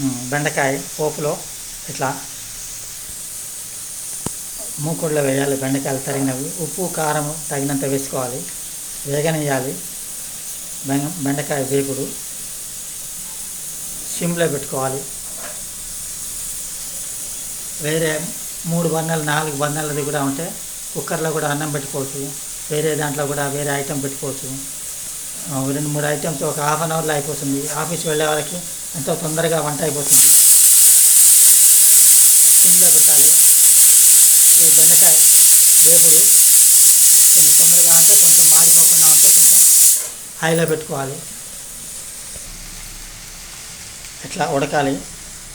బెండకాయ పోపులో ఇట్లా మూకుడులో వేయాలి బెండకాయలు తరిగినవి. ఉప్పు కారం తగినంత వేసుకోవాలి. వేగనేయాలి బెండకాయ వేపుడు సిమ్లో పెట్టుకోవాలి. వేరే మూడు బన్నెలు నాలుగు బన్నెలది కూడా ఉంటే కుక్కర్లో కూడా అన్నం పెట్టుకోవచ్చు. వేరే దాంట్లో కూడా వేరే ఐటెం పెట్టుకోవచ్చు. రెండు మూడు ఐటమ్స్ ఒక హాఫ్ అన్ అవర్లో అయిపోతుంది. ఆఫీస్ వెళ్ళే వాళ్ళకి ఎంతో తొందరగా వంట అయిపోతుంది. సిమ్లో పెట్టాలి. ఈ బెండకాయ వేపుడు కొంచెం తొందరగా అంటే కొంచెం మాడిపోకుండా ఉంటే కొంచెం హైలో పెట్టుకోవాలి. ఇట్లా ఉడకాలి.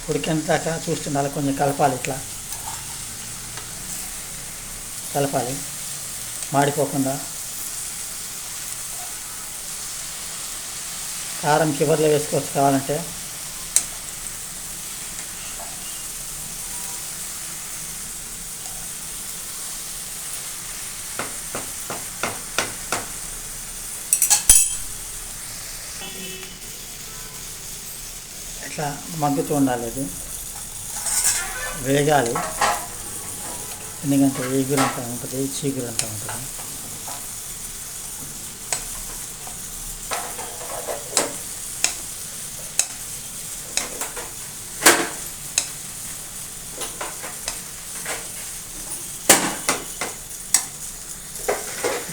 ఉడికేంతాక చూస్తుండాలి. కొంచెం కలపాలి ఇట్లా. కలపాలి. మాడిపోకుండా. కారం చివరిలో వేసుకోవచ్చు కావాలంటే. ఇట్లా మగ్గుతూ ఉండాలి అది? వేగాలి. ఎందుకంటే ఈగురు ఉంటుంది చీగురంతా ఉంటుంది.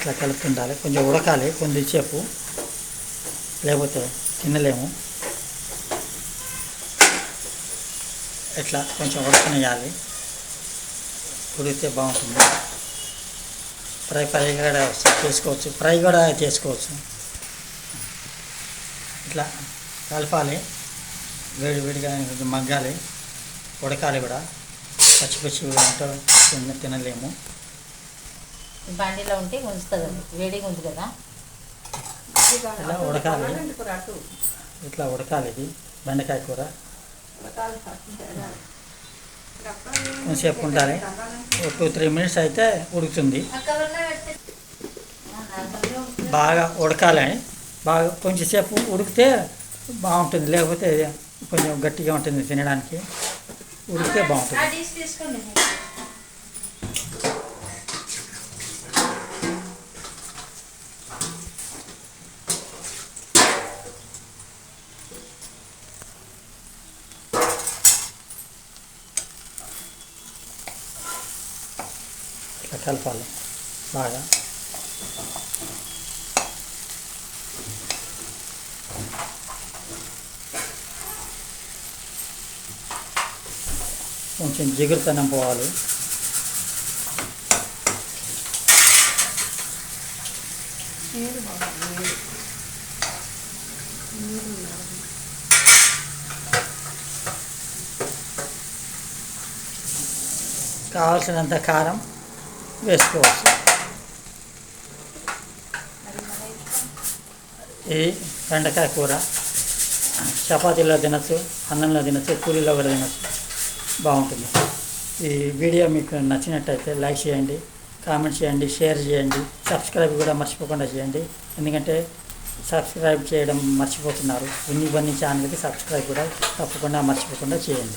ఇట్లా కలుపుతుండాలి. కొంచెం ఉడకాలి కొద్దిసేపు లేకపోతే తినలేము. ఇట్లా కొంచెం ఉడకనేయాలి ఉడికితే బాగుంటుంది. ఫ్రై ఫ్రై కూడా చేసుకోవచ్చు. ఫ్రై కూడా చేసుకోవచ్చు. ఇట్లా కలపాలి. వేడి వేడిగా కొంచెం మగ్గాలి. ఉడకాలి కూడా. పచ్చి పచ్చి తినలేము. బండిలో ఉంటే ఉంచుతుంది వేడిగా ఉంది కదా. ఇలా ఉడకాలి. ఇట్లా ఉడకాలి ఇది బెండకాయ కూర. కొంచెంసేపు ఉండాలి. ఒక టూ త్రీ మినిట్స్ అయితే ఉడుకుతుంది. బాగా ఉడకాలి. బాగా కొంచెంసేపు ఉడికితే బాగుంటుంది. లేకపోతే కొంచెం గట్టిగా ఉంటుంది తినడానికి. ఉడికితే బాగుంటుంది. కలపాలి. బాగా. కొంచెం జిగురుతనం పోవాలి. కావాల్సినంత కారం. వేసుకోవచ్చు. ఈ బెండకాయ కూర చపాతీలో తినచ్చు అన్నంలో తినచ్చు కూలీలో కూడా తినచ్చు. బాగుంటుంది. ఈ వీడియో మీకు నచ్చినట్టయితే లైక్ చేయండి కామెంట్ చేయండి షేర్ చేయండి సబ్స్క్రైబ్ కూడా మర్చిపోకుండా చేయండి. ఎందుకంటే సబ్స్క్రైబ్ చేయడం మర్చిపోతున్నారు. ఇన్ని బన్నీ ఛానల్కి సబ్స్క్రైబ్ కూడా తప్పకుండా మర్చిపోకుండా చేయండి.